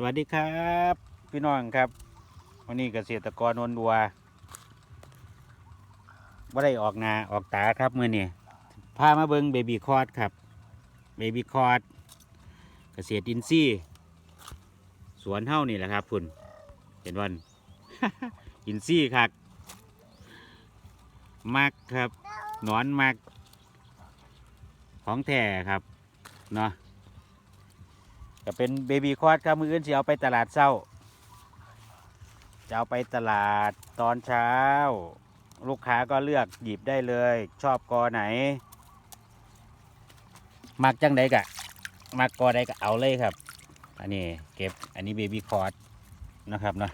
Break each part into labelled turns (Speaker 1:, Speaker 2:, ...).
Speaker 1: สวัสดีครับพี่น้องครับวันนี้เกษตรกรนนดัวว่าได้ออกนาออกตาครับเมื่อนี้พามาเบิงเบบี้คอร์ดครับเบบี้คอร์ดเกษตรอินทรีย์สวนเฮ้านี่แหละครับคุณเห็นวันอินทรีย์ครับมักครับ หนอนมักของแท้ครับเนาะ ก็เป็นเบบี้คอร์ดครับมืออื่นสิเอาไปตลาดเช้า จะเอาไปตลาดตอนเช้า ลูกค้าก็เลือกหยิบได้เลย ชอบกอไหน มักจังใดกะ มักกอใดก็เอาเลยครับ อันนี้เก็บอันนี้เบบี้คอร์ดนะครับเนาะ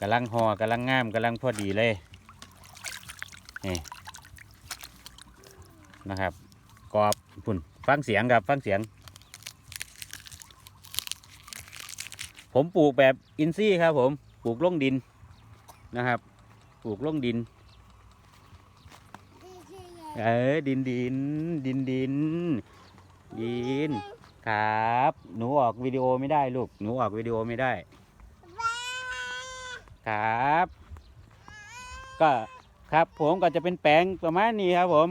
Speaker 1: กำลังหอกำลังงามกำลังพอดีเลยนี่นะครับกรอบพุ่นฟังเสียงครับ ฟังเสียง ผมปลูกแบบอินทรีย์ครับผมปลูกลงดินนะครับ ปลูกลงดิน เออดินดินดินดินดินครับ หนูออกวิดีโอไม่ได้ลูก หนูออกวิดีโอไม่ได้ ครับ ก็ครับผมก็จะเป็นแปลงประมาณนี้ครับผม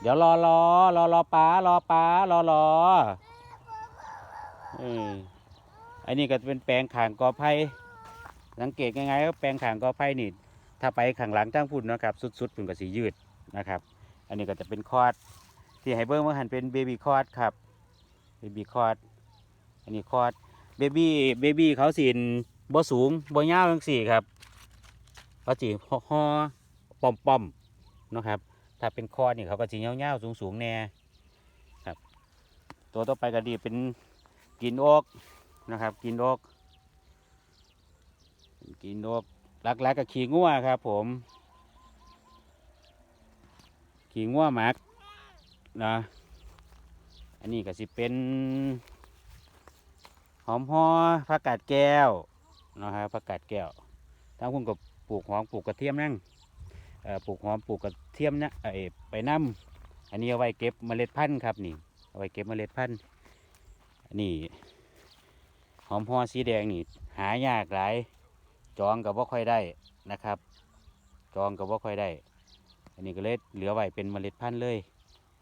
Speaker 1: เดี๋ยวรอรอรอรอป้ารอป้ารอรอ เอออันนี้ก็จะเป็นแปลงขางกอไผ่สังเกตง่ายๆว่าแปลงขางกอไผ่นี่ถ้าไปข้างหลังตั้งพุ่นนะครับ สุดๆพุ่นก็สียืดนะครับ อันนี้ก็จะเป็นคอร์ดที่ไฮเบอร์มื่อหันเป็นเบบี้คอร์ดครับเบบี้คอร์ดอันนี้คอร์ดเบบี้เบบี้เขาสีนบ่สูงบ่ยาวทั้งสี่ครับเขาสีห่อปอมปอมๆนะครับ ถ้าเป็นคอร์ดนี่เขาก็สียาวๆสูงๆแน่ครับ ตัวต่อไปก็ดีเป็น กินโอกนะครับ กินโอก กินโอกลักๆกับขี้งัวครับ ผมขี้งัวหมักนะอันนี้ก็สิเป็นหอมหอผักกาดแก้วนะครับผักกาดแก้วทั้งคุณก็ปลูกหอมปลูกกระเทียมนั่งปลูกหอมปลูกกระเทียมนะเอ้ยไปน้ำอันนี้เอาไว้เก็บเมล็ดพันธุ์ครับนี่เอาไว้เก็บเมล็ดพันธุ์ อันนี้หอมพอสีแดงนี่หายากหลายจองกับว่าค่อยได้นะครับ จองกับว่าค่อยได้ อันนี้ก็เลยเหลือไว้เป็นเมล็ดพันธุ์เลย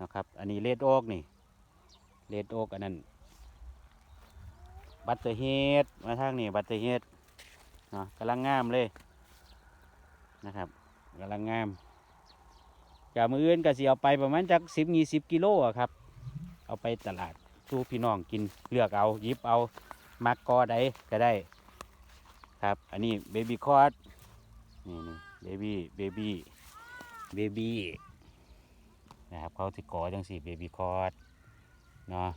Speaker 1: นะครับ อันนี้เลดโอกนี่เลดโอกอันนั้นบัตเตอร์เฮดมาทางนี่บัตเตอร์เฮดเนาะกำลังงามเลยนะครับกำลังงามจากมืออื่นก็สิเอาไปประมาณจากสิบยี่สิบกิโลอะครับ เอาไปตลาด สู้พี่น้องกินเลือกเอาหยิบเอามักกอใดก็ได้ ครับ อันนี้เบบี้คอร์ดนี่นี่เบบี้เบบี้เบบี้นะครับเขาสิกอจังสี่เบบี้คอร์ดเนาะ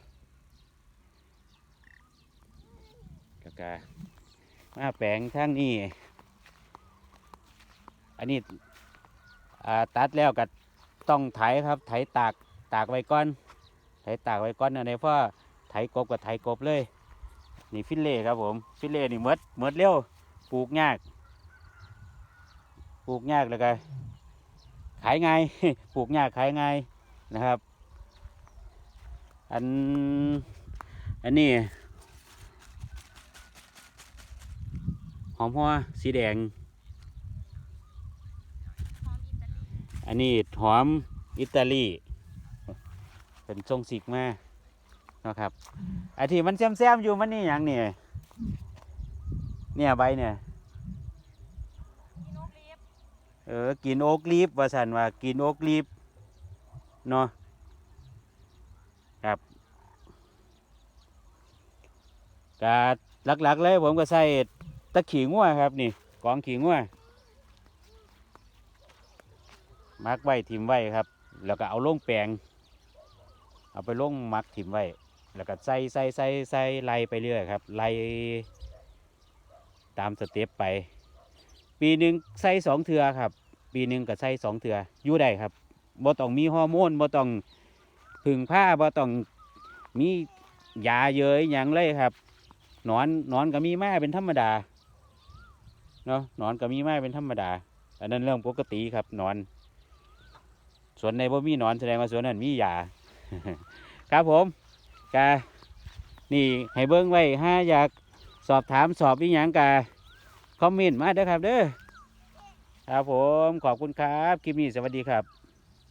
Speaker 1: ก็กะมาแปลงทั้งนี้อันนี้อ่าตัดแล้วก็ต้องไถครับไถตากตากไว้ก่อน ไถตากไว้ก่อนนะเนี่ยเพราะไถกบกับไถกบเลย นี่ฟิลเล่ครับผมฟิลเล่นี่เมดเมดเร็วปลูกยาก ปลูกยากแล้วก็ขายง่ายปลูกยากขายง่ายนะครับ อันอันนี้หอมหัวสีแดง อันนี้หอมอิตาลี เป็นทรงสิกมาเนาะครับไอ้ที่มันแซมๆอยู่มันนี่อย่างเนี่ยเนี่ยใบเนี่ยเออกินโอ๊กลีฟว่าสันว่ากินโอ๊กลีฟเนาะครับกาหลักๆเลยผมก็ใส่ตะขี่งัวครับนี่กองขี่งัวมักไว้ทิมไว้ครับ แล้วก็เอาลงแปลง เอาไปลงมักถิ่มไว้ แล้วก็ใส่ใส่ใส่ใส่ไล่ไปเรื่อยครับไล่ตามสเต็ปไป ปีหนึ่งใส่สองเทือครับ ปีหนึ่งก็ใส่สองเทืออยู่ได้ครับบ่ต้องมีฮอร์โมนบ่ต้องพึ่งผ้าบ่ต้องมียาเยอะอย่างเลยครับนอนนอนก็มีแมาเป็นธรรมดาเนาะนอนก็มีแมาเป็นธรรมดา อันนั้นเรื่องปกติครับนอน ส่วนในบ่มีนอนแสดงว่าส่วนนั้นมียา ครับผมกานี่ให้เบิ้งไว้ห้าอยากสอบถามสอบอีหยังกาคอมเมนต์มาเด้อครับเด้อครับผมขอบคุณครับคลิปนี้สวัสดีครับ